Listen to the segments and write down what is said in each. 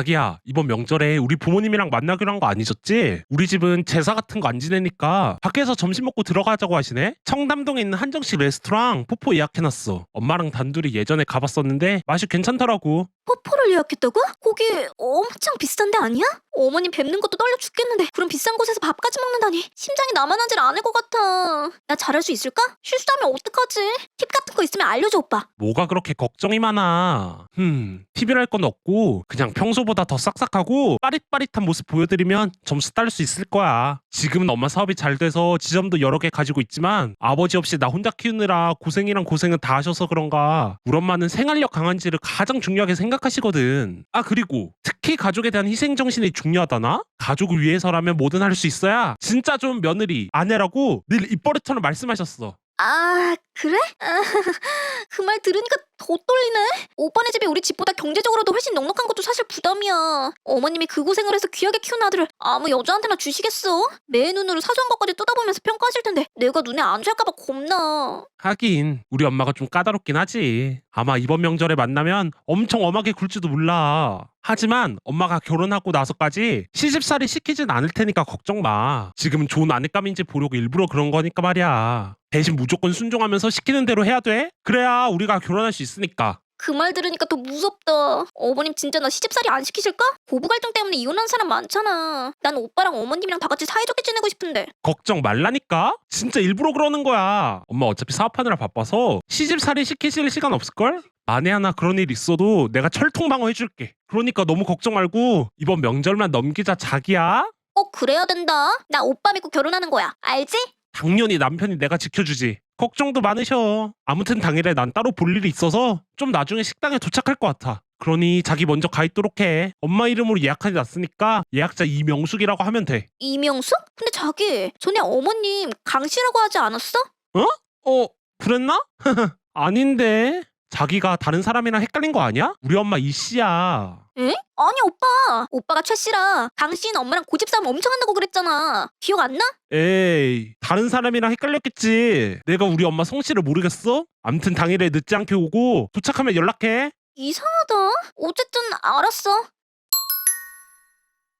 자기야, 이번 명절에 우리 부모님이랑 만나기로 한 거 아니셨지? 우리 집은 제사 같은 거 안 지내니까 밖에서 점심 먹고 들어가자고 하시네? 청담동에 있는 한정식 레스토랑 포포 예약해놨어. 엄마랑 단둘이 예전에 가봤었는데 맛이 괜찮더라고. 포포를 예약했다고? 거기 엄청 비싼 데 아니야? 어머님 뵙는 것도 떨려 죽겠는데 그런 비싼 곳에서 밥까지 먹는다니 심장이 나만 하질 않을 것 같아. 나 잘할 수 있을까? 실수하면 어떡하지? 팁 같은 거 있으면 알려줘 오빠. 뭐가 그렇게 걱정이 많아. 흠, TV랄 건 없고 그냥 평소 보다 더 싹싹하고 빠릿빠릿한 모습 보여드리면 점수 딸수 있을 거야. 지금은 엄마 사업이 잘 돼서 지점도 여러 개 가지고 있지만 아버지 없이 나 혼자 키우느라 고생이랑 고생은 다 하셔서 그런가 우리 엄마는 생활력 강한지를 가장 중요하게 생각하시거든. 아 그리고 특히 가족에 대한 희생정신이 중요하다나? 가족을 위해서라면 뭐든 할 수 있어야 진짜 좋은 며느리, 아내라고 늘 입버릇처럼 말씀하셨어. 아 그래? 그 말 들으니까 더 떨리네. 오빠네 집이 우리 집보다 경제적으로도 훨씬 넉넉한 것도 사실 부담이야. 어머님이 그 고생을 해서 귀하게 키운 아들을 아무 여자한테나 주시겠어? 내 눈으로 사소한 것까지 뜯어보면서 평가하실 텐데 내가 눈에 안 잘까봐 겁나. 하긴 우리 엄마가 좀 까다롭긴 하지. 아마 이번 명절에 만나면 엄청 엄하게 굴지도 몰라. 하지만 엄마가 결혼하고 나서까지 시집살이 시키진 않을 테니까 걱정 마. 지금은 좋은 아내감인지 보려고 일부러 그런 거니까 말이야. 대신 무조건 순종하면서 시키는 대로 해야 돼. 그래야 우리가 결혼할 수 있으니까. 그 말 들으니까 더 무섭다. 어머님 진짜 나 시집살이 안 시키실까? 고부 갈등 때문에 이혼한 사람 많잖아. 난 오빠랑 어머님이랑 다 같이 사이좋게 지내고 싶은데. 걱정 말라니까? 진짜 일부러 그러는 거야. 엄마 어차피 사업하느라 바빠서 시집살이 시키실 시간 없을걸? 만에 하나 그런 일 있어도 내가 철통 방어 해줄게. 그러니까 너무 걱정 말고 이번 명절만 넘기자 자기야. 꼭 그래야 된다. 나 오빠 믿고 결혼하는 거야. 알지? 당연히 남편이 내가 지켜주지. 걱정도 많으셔. 아무튼 당일에 난 따로 볼 일이 있어서 좀 나중에 식당에 도착할 것 같아. 그러니 자기 먼저 가 있도록 해. 엄마 이름으로 예약하지 않았으니까 예약자 이명숙이라고 하면 돼. 이명숙? 근데 자기 전에 어머님 강씨라고 하지 않았어? 어, 그랬나? 아닌데. 자기가 다른 사람이랑 헷갈린 거 아니야? 우리 엄마 이 씨야. 에? 아니 오빠. 오빠가 최씨라 강씨는 엄마랑 고집 싸움 엄청 한다고 그랬잖아. 기억 안 나? 에이, 다른 사람이랑 헷갈렸겠지. 내가 우리 엄마 성씨를 모르겠어? 암튼 당일에 늦지 않게 오고 도착하면 연락해. 이상하다. 어쨌든 알았어.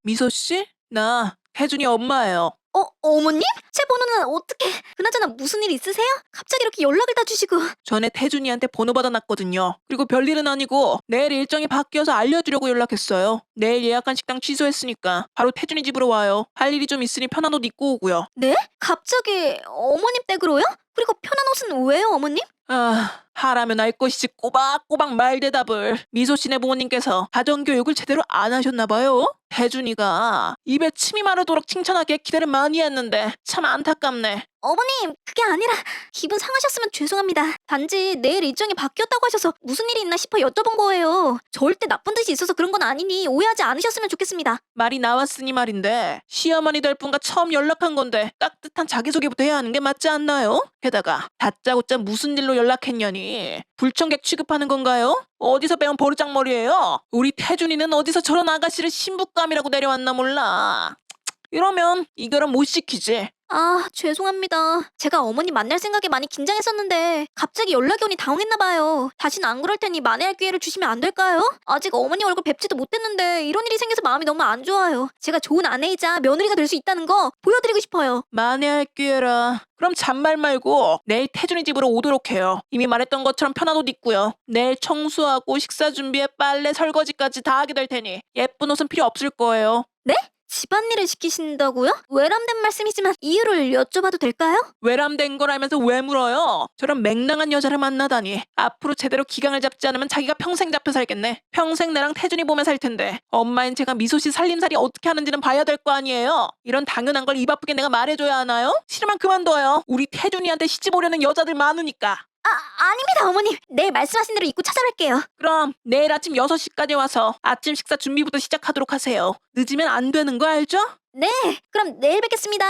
미소 씨? 나 혜준이 엄마예요. 어, 어머님? 제 번호는 어떻게? 그나저나 무슨 일 있으세요? 갑자기 이렇게 연락을 다 주시고. 전에 태준이한테 번호 받아놨거든요. 그리고 별일은 아니고 내일 일정이 바뀌어서 알려주려고 연락했어요. 내일 예약한 식당 취소했으니까 바로 태준이 집으로 와요. 할 일이 좀 있으니 편한 옷 입고 오고요. 네? 갑자기 어머님 댁으로요? 그리고 편한 옷은 왜요, 어머님? 아, 하라면 알 것이지 꼬박꼬박 말 대답을. 미소 씨네 부모님께서 가정교육을 제대로 안 하셨나 봐요. 태준이가 입에 침이 마르도록 칭찬하기에 기대를 많이 했는데 참 안타깝네. 어머님, 그게 아니라 기분 상하셨으면 죄송합니다. 단지 내일 일정이 바뀌었다고 하셔서 무슨 일이 있나 싶어 여쭤본 거예요. 절대 나쁜 뜻이 있어서 그런 건 아니니 오해하지 않으셨으면 좋겠습니다. 말이 나왔으니 말인데 시어머니 될 분과 처음 연락한 건데 따뜻한 자기소개부터 해야 하는 게 맞지 않나요? 게다가 다짜고짜 무슨 일로 연락했냐니 불청객 취급하는 건가요? 어디서 배운 버르장머리예요? 우리 태준이는 어디서 저런 아가씨를 신부감이라고 내려왔나 몰라. 이러면 이 결혼 못 시키지. 아, 죄송합니다. 제가 어머님 만날 생각에 많이 긴장했었는데 갑자기 연락이 오니 당황했나 봐요. 다시는 안 그럴 테니 만회할 기회를 주시면 안 될까요? 아직 어머니 얼굴 뵙지도 못했는데 이런 일이 생겨서 마음이 너무 안 좋아요. 제가 좋은 아내이자 며느리가 될 수 있다는 거 보여드리고 싶어요. 만회할 기회라. 그럼 잔말 말고 내일 태준이 집으로 오도록 해요. 이미 말했던 것처럼 편한 옷 입고요. 내일 청소하고 식사 준비에 빨래 설거지까지 다 하게 될 테니 예쁜 옷은 필요 없을 거예요. 집안일을 시키신다고요? 외람된 말씀이지만 이유를 여쭤봐도 될까요? 외람된 거라면서 왜 물어요? 저런 맹랑한 여자를 만나다니 앞으로 제대로 기강을 잡지 않으면 자기가 평생 잡혀 살겠네 평생 내랑 태준이 보며 살 텐데 엄마인 제가 미소씨 살림살이 어떻게 하는지는 봐야 될 거 아니에요 이런 당연한 걸 입 아프게 내가 말해줘야 하나요? 싫으면 그만둬요 우리 태준이한테 시집 오려는 여자들 많으니까 아, 아닙니다, 어머님. 내일 말씀하신 대로 입고 찾아갈게요. 그럼 내일 아침 6시까지 와서 아침 식사 준비부터 시작하도록 하세요 늦으면 안 되는 거 알죠? 네, 그럼 내일 뵙겠습니다.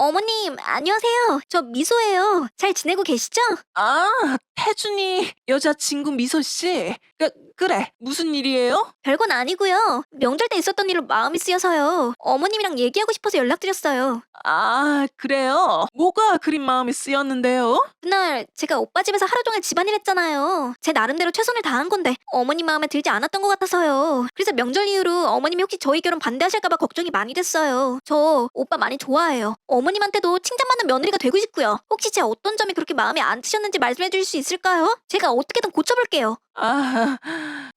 어머님, 안녕하세요. 저 미소예요. 잘 지내고 계시죠? 아 태준이 여자친구 미소 씨 그, 그래 무슨 일이에요? 별건 아니고요. 명절 때 있었던 일로 마음이 쓰여서요. 어머님이랑 얘기하고 싶어서 연락드렸어요. 아 그래요? 뭐가 그린 마음이 쓰였는데요? 그날 제가 오빠 집에서 하루 종일 집안일 했잖아요. 제 나름대로 최선을 다한 건데 어머님 마음에 들지 않았던 것 같아서요. 그래서 명절 이후로 어머님이 혹시 저희 결혼 반대하실까봐 걱정이 많이 됐어요. 저 오빠 많이 좋아해요. 어머 님한테도 칭찬받는 며느리가 되고 싶고요. 혹시 제 어떤 점이 그렇게 마음에 안 드셨는지 말씀해 주실 수 있을까요? 제가 어떻게든 고쳐볼게요. 아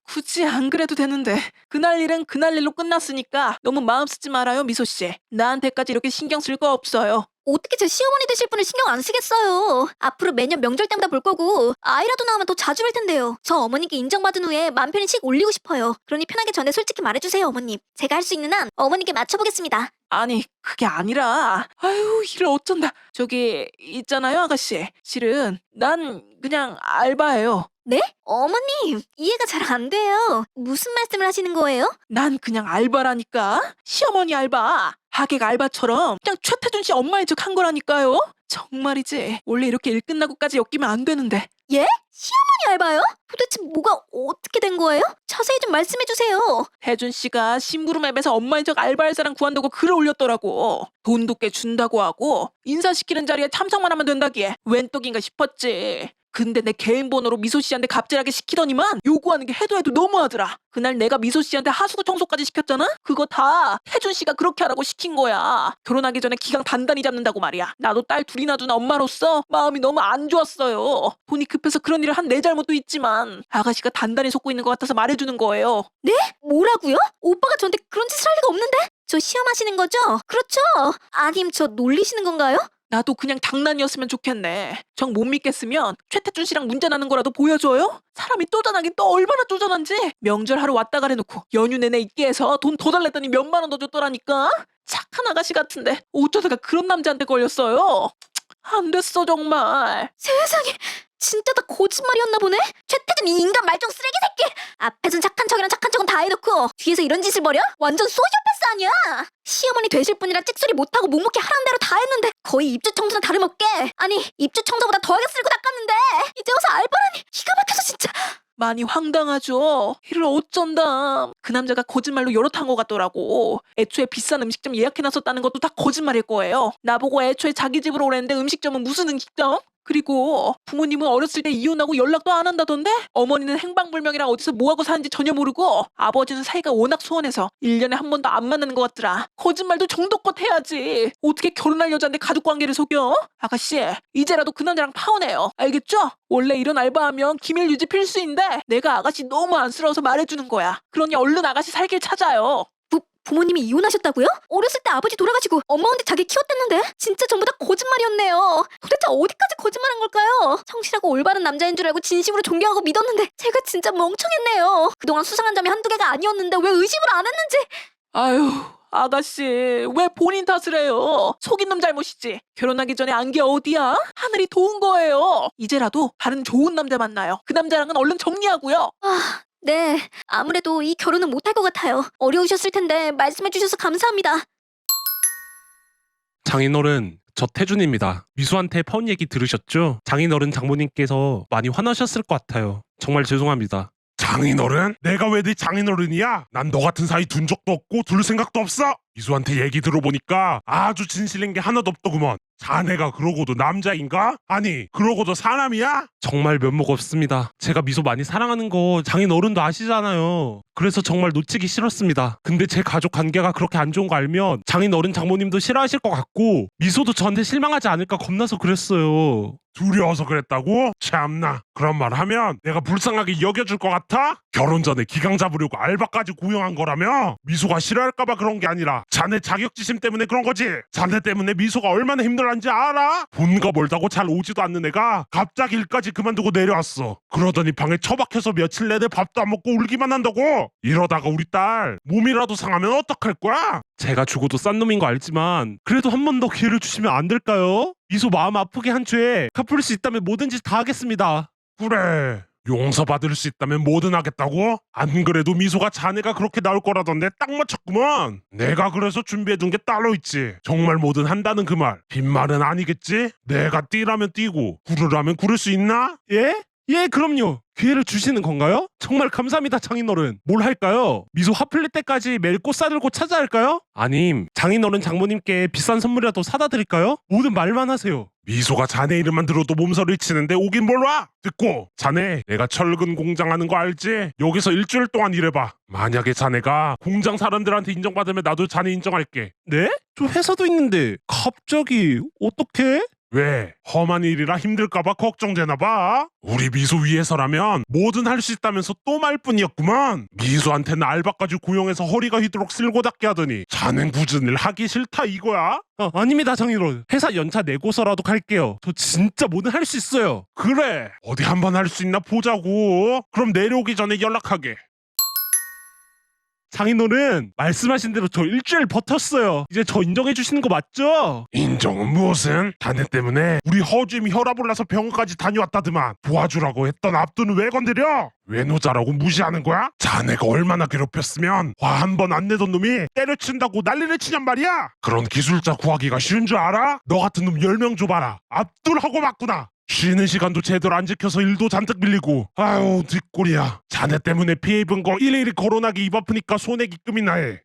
굳이 안 그래도 되는데 그날 일은 그날 일로 끝났으니까 너무 마음 쓰지 말아요 미소 씨. 나한테까지 이렇게 신경 쓸 거 없어요. 어떻게 제 시어머니 되실 분을 신경 안 쓰겠어요. 앞으로 매년 명절 때마다 볼 거고 아이라도 나오면 더 자주 뵐 텐데요. 저 어머니께 인정받은 후에 맘 편히 씩 올리고 싶어요. 그러니 편하게 전에 솔직히 말해주세요 어머님. 제가 할 수 있는 한 어머니께 맞춰보겠습니다. 아니 그게 아니라 아유 일을 어쩐다. 저기 있잖아요 아가씨. 실은 난 그냥 알바예요. 네? 어머님 이해가 잘 안 돼요. 무슨 말씀을 하시는 거예요? 난 그냥 알바라니까. 시어머니 알바. 하객 알바처럼 그냥 최태준 씨 엄마의 척한 거라니까요. 정말이지. 원래 이렇게 일 끝나고까지 엮이면 안 되는데. 시어머니 알바요? 도대체 뭐가 어떻게 된 거예요? 자세히 좀 말씀해 주세요. 혜준 씨가 심부름 앱에서 엄마의 적 알바할 사람 구한다고 글을 올렸더라고. 돈도 꽤 준다고 하고 인사시키는 자리에 참석만 하면 된다기에 웬 떡인가 싶었지. 근데 내 개인 번호로 미소 씨한테 갑질하게 시키더니만 요구하는 게 해도 해도 너무하더라. 그날 내가 미소 씨한테 하수구 청소까지 시켰잖아? 그거 다 혜준 씨가 그렇게 하라고 시킨 거야. 결혼하기 전에 기강 단단히 잡는다고 말이야. 나도 딸 둘이나 둔 엄마로서 마음이 너무 안 좋았어요. 돈이 급해서 그런 일을 한 내 잘못도 있지만 아가씨가 단단히 속고 있는 것 같아서 말해주는 거예요. 뭐라고요? 오빠가 저한테 그런 짓을 할 리가 없는데? 저 시험하시는 거죠? 그렇죠? 아님 저 놀리시는 건가요? 나도 그냥 장난이었으면 좋겠네. 정 못 믿겠으면 최태준 씨랑 문제 나는 거라도 보여줘요? 사람이 쪼잔하긴 또 얼마나 쪼잔한지. 명절 하러 왔다 가래놓고 연휴 내내 있게 해서 돈 더 달랬더니 몇만 원 더 줬더라니까. 착한 아가씨 같은데 어쩌다가 그런 남자한테 걸렸어요. 안 됐어 정말. 세상에 진짜 다 거짓말이었나 보네? 최태준 이 인간 말종 쓰레기 새끼! 앞에선 착한 척이랑 착한 척은 다 해놓고 뒤에서 이런 짓을 벌여? 완전 소시오패스 아니야? 시어머니 되실 분이라 찍소리 못하고 묵묵히 하라는 대로 다 했는데 거의 입주 청소나 다름없게 아니 입주 청소보다 더하게 쓸고 닦았는데 이제 와서 알바라니 기가 막혀서 진짜 많이 황당하죠. 이를 어쩐다. 그 남자가 거짓말로 여러 탄것 같더라고. 애초에 비싼 음식점 예약해놨었다는 것도 다 거짓말일 거예요. 나보고 애초에 자기 집으로 오랬는데 음식점은 무슨 음식점? 그리고 부모님은 어렸을 때 이혼하고 연락도 안 한다던데? 어머니는 행방불명이라 어디서 뭐하고 사는지 전혀 모르고 아버지는 사이가 워낙 소원해서 1년에 한 번도 안 만나는 것 같더라. 거짓말도 정도껏 해야지. 어떻게 결혼할 여자인데 가족관계를 속여? 아가씨, 이제라도 그 남자랑 파혼해요. 알겠죠? 원래 이런 알바하면 기밀 유지 필수인데 내가 아가씨 너무 안쓰러워서 말해주는 거야. 그러니 얼른 아가씨 살길 찾아요. 부, 부모님이 이혼하셨다고요? 어렸을 때 아버지 돌아가시고 엄마 혼자 자기 키웠댔는데 진짜 전부 다 거짓말이었네요 도대체 어디까지 거짓말한 걸까요? 성실하고 올바른 남자인 줄 알고 진심으로 존경하고 믿었는데 제가 진짜 멍청했네요 그동안 수상한 점이 한두 개가 아니었는데 왜 의심을 안 했는지 아유, 아가씨, 왜 본인 탓을 해요? 속인 놈 잘못이지. 결혼하기 전에 안게 어디야? 하늘이 도운 거예요. 이제라도 다른 좋은 남자 만나요. 그 남자랑은 얼른 정리하고요. 아, 네. 아무래도 이 결혼은 못할 것 같아요. 어려우셨을 텐데 말씀해주셔서 감사합니다. 장인어른 저 태준입니다. 미수한테 파운 얘기 들으셨죠? 장인어른 장모님께서 많이 화나셨을 것 같아요. 정말 죄송합니다. 장인어른? 내가 왜 네 장인어른이야? 난 너 같은 사이 둔 적도 없고 둘 생각도 없어. 이수한테 얘기 들어보니까 아주 진실인 게 하나도 없더구먼. 자네가 그러고도 남자인가? 아니 그러고도 사람이야? 정말 면목 없습니다. 제가 미소 많이 사랑하는 거 장인 어른도 아시잖아요. 그래서 정말 놓치기 싫었습니다. 근데 제 가족 관계가 그렇게 안 좋은 거 알면 장인 어른 장모님도 싫어하실 것 같고 미소도 저한테 실망하지 않을까 겁나서 그랬어요. 두려워서 그랬다고? 참나 그런 말 하면 내가 불쌍하게 여겨줄 것 같아? 결혼 전에 기강 잡으려고 알바까지 고용한 거라며? 미소가 싫어할까봐 그런 게 아니라 자네 자격지심 때문에 그런 거지 자네 때문에 미소가 얼마나 힘들었는지 알아? 본가 멀다고 잘 오지도 않는 애가 갑자기 일까지 그만두고 내려왔어 그러더니 방에 처박혀서 며칠 내내 밥도 안 먹고 울기만 한다고 이러다가 우리 딸 몸이라도 상하면 어떡할 거야? 제가 죽어도 싼 놈인 거 알지만 그래도 한 번 더 기회를 주시면 안 될까요? 미소 마음 아프게 한 죄에 갚을 수 있다면 뭐든지 다 하겠습니다. 그래 용서받을 수 있다면 뭐든 하겠다고? 안 그래도 미소가 자네가 그렇게 나올 거라던데 딱 맞췄구먼 내가 그래서 준비해둔 게 따로 있지 정말 뭐든 한다는 그 말 빈말은 아니겠지? 내가 뛰라면 뛰고 구르라면 구를 수 있나? 예? 예, 그럼요. 기회를 주시는 건가요? 정말 감사합니다 장인어른 뭘 할까요? 미소 화 풀릴 때까지 매일 꽃 사들고 찾아야 할까요? 아님 장인어른 장모님께 비싼 선물이라도 사다 드릴까요? 모든 말만 하세요 미소가 자네 이름만 들어도 몸서리를 치는데 오긴 뭘 와? 듣고 자네 내가 철근 공장 하는 거 알지? 여기서 일주일 동안 일해봐 만약에 자네가 공장 사람들한테 인정받으면 나도 자네 인정할게 네? 저 회사도 있는데 갑자기 어떻게? 왜? 험한 일이라 힘들까봐 걱정되나봐? 우리 미소 위해서라면 뭐든 할 수 있다면서 또 말뿐이었구만. 미소한테는 알바까지 고용해서 허리가 휘도록 쓸고 닦게 하더니 굳은 일 하기 싫다 이거야? 아, 아닙니다 장인어른. 회사 연차 내고서라도 갈게요. 저 진짜 뭐든 할 수 있어요. 그래. 어디 한번 할 수 있나 보자고. 그럼 내려오기 전에 연락하게 장인어른 말씀하신 대로 저 일주일 버텼어요 이제 저 인정해 주시는 거 맞죠? 인정은 무슨? 자네 때문에 우리 허주임이 혈압 올라서 병원까지 다녀왔다더만 도와주라고 했던 압도는 왜 건드려? 외노자라고 무시하는 거야? 자네가 얼마나 괴롭혔으면 화 한 번 안 내던 놈이 때려친다고 난리를 치냔 말이야? 그런 기술자 구하기가 쉬운 줄 알아? 너 같은 놈 10명 줘봐라 압둘하고 맞구나 쉬는 시간도 제대로 안 지켜서 일도 잔뜩 밀리고. 아유 뒷골이야. 자네 때문에 피해 입은 거 일일이 거론하기 입 아프니까 손해기 끔이나 해.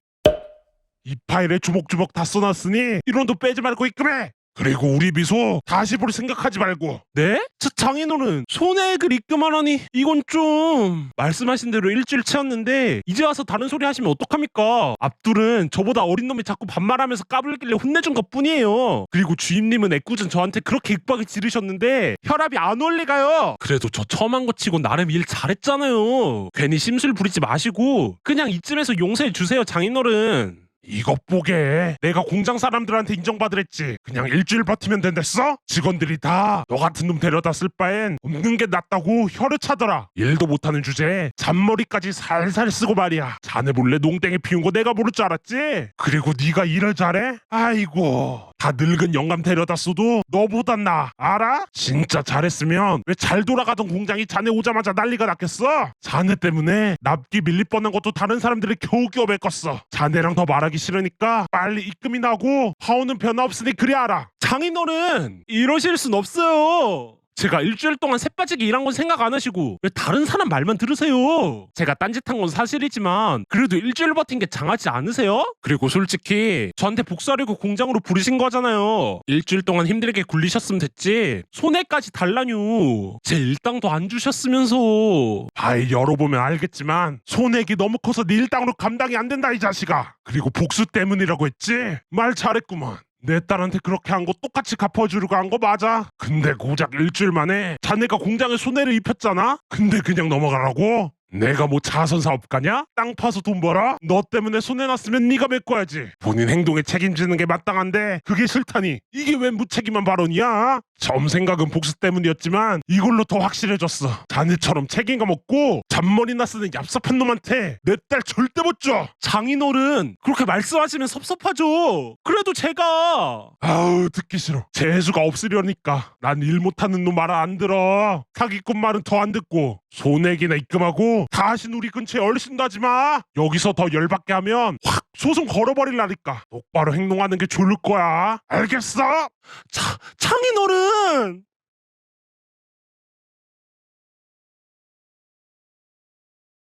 이 파일에 주먹주먹 다 써놨으니 이론도 빼지 말고 입금해. 그리고 우리 미소 다시 볼 생각하지 말고. 네? 저 장인어른 손해액을 입금하라니 이건 좀 말씀하신 대로 일주일 채웠는데 이제 와서 다른 소리 하시면 어떡합니까? 압둘은 저보다 어린 놈이 자꾸 반말하면서 까불길래 혼내준 것 뿐이에요. 그리고 주임님은 애꿎은 저한테 그렇게 윽박을 지르셨는데 혈압이 안 올리가요. 그래도 저 처음 한 거 치고 나름 일 잘했잖아요. 괜히 심술 부리지 마시고 그냥 이쯤에서 용서해 주세요 장인어른 이것 보게 내가 공장 사람들한테 인정받으랬지 그냥 일주일 버티면 된댔어? 직원들이 다 너 같은 놈 데려다 쓸 바엔 없는 게 낫다고 혀를 차더라 일도 못하는 주제에 잔머리까지 살살 쓰고 말이야 자네 몰래 농땡이 피운 거 내가 모를 줄 알았지? 그리고 네가 일을 잘해? 아이고 다 늙은 영감 데려다 써도 너보단 나 알아? 진짜 잘했으면 왜 잘 돌아가던 공장이 자네 오자마자 난리가 났겠어? 자네 때문에 납기 밀릴 뻔한 것도 다른 사람들이 겨우겨우 메꿨어 자네랑 더 말하기 싫으니까 빨리 입금이 나고 하오는 변화 없으니 그리 알아 장인어른 이러실 순 없어요. 제가 일주일 동안 새빠지게 일한 건 생각 안 하시고 왜 다른 사람 말만 들으세요? 제가 딴짓한 건 사실이지만 그래도 일주일 버틴 게 장하지 않으세요? 그리고 솔직히 저한테 복수하려고 공장으로 부르신 거잖아요. 일주일 동안 힘들게 굴리셨으면 됐지 손해까지 달라뇨. 제 일당도 안 주셨으면서 파일 열어보면 알겠지만 손해기 너무 커서 네 일당으로 감당이 안 된다 이 자식아 그리고 복수 때문이라고 했지? 말 잘했구먼 내 딸한테 그렇게 한 거 똑같이 갚아주려고 한 거 맞아 근데 고작 일주일 만에 자네가 공장에 손해를 입혔잖아 근데 그냥 넘어가라고? 내가 뭐 자선 사업가냐? 땅 파서 돈 벌어? 너 때문에 손해 났으면 네가 메꿔야지. 본인 행동에 책임지는 게 마땅한데 그게 싫다니 이게 왜 무책임한 발언이야? 처음 생각은 복수 때문이었지만 이걸로 더 확실해졌어. 자네처럼 책임감 없고 잔머리나 쓰는 얍삽한 놈한테 내 딸 절대 못 줘. 장인어른 그렇게 말씀하시면 섭섭하죠. 그래도 제가 아우 듣기 싫어. 재수가 없으려니까 난 일 못하는 놈말안 들어. 사기꾼 말은 더 안 듣고 손해기나 입금하고 다신 우리 근처에 얼씬도 하지 마. 여기서 더 열받게 하면 확 소송 걸어버릴라니까. 똑바로 행동하는 게 좋을 거야. 알겠어? 자, 장인어른 done.